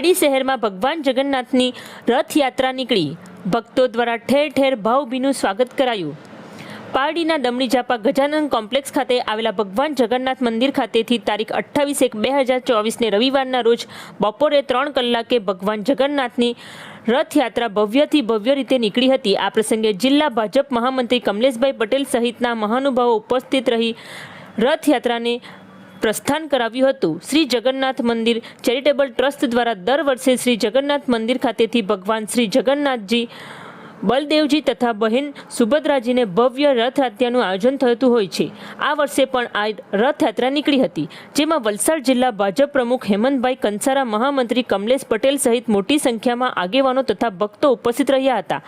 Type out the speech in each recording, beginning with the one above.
પારડી શહેરમાં ભગવાન જગન્નાથની રથયાત્રા નીકળી. ભક્તો દ્વારા ઠેર ઠેર ભાવભીનું સ્વાગત કરાયું. પારડીના દમણી જાપા ગજાનન કોમ્પ્લેક્સ ખાતે આવેલા ભગવાન જગન્નાથ મંદિર ખાતેથી તારીખ અઠ્ઠાવીસ એક બે હજાર ચોવીસને રવિવારના રોજ બપોરે ત્રણ કલાકે ભગવાન જગન્નાથની રથયાત્રા ભવ્યથી ભવ્ય રીતે નીકળી હતી. આ પ્રસંગે જિલ્લા ભાજપ મહામંત્રી કમલેશભાઈ પટેલ સહિતના મહાનુભાવો ઉપસ્થિત રહી રથયાત્રાને પ્રસ્થાન કરાવ્યું હતું. શ્રી જગન્નાથ મંદિર ચેરિટેબલ ટ્રસ્ટ દ્વારા દર વર્ષે શ્રી જગન્નાથ મંદિર ખાતેથી ભગવાન શ્રી જગન્નાથજી બલદેવજી તથા બહેન સુભદ્રાજીને ભવ્ય રથયાત્રાનું આયોજન થતું હોય છે. આ વર્ષે પણ આ રથયાત્રા નીકળી હતી, જેમાં વલસાડ જિલ્લા ભાજપ પ્રમુખ હેમંતભાઈ કંસારા, મહામંત્રી કમલેશ પટેલ સહિત મોટી સંખ્યામાં આગેવાનો તથા ભક્તો ઉપસ્થિત રહ્યા હતા.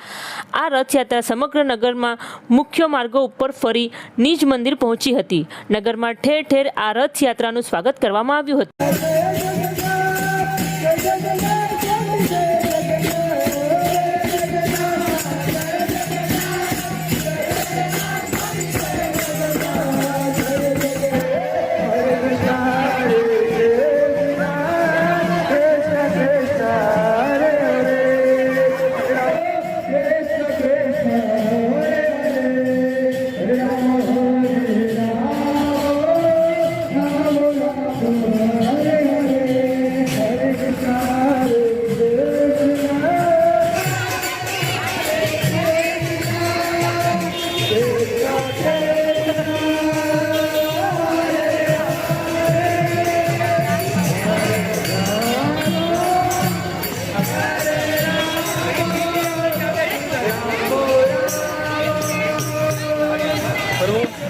આ રથયાત્રા સમગ્ર નગરમાં મુખ્ય માર્ગો ઉપર ફરી નિજ મંદિર પહોંચી હતી. નગરમાં ઠેર ઠેર આ રથયાત્રાનું સ્વાગત કરવામાં આવ્યું હતું. Pero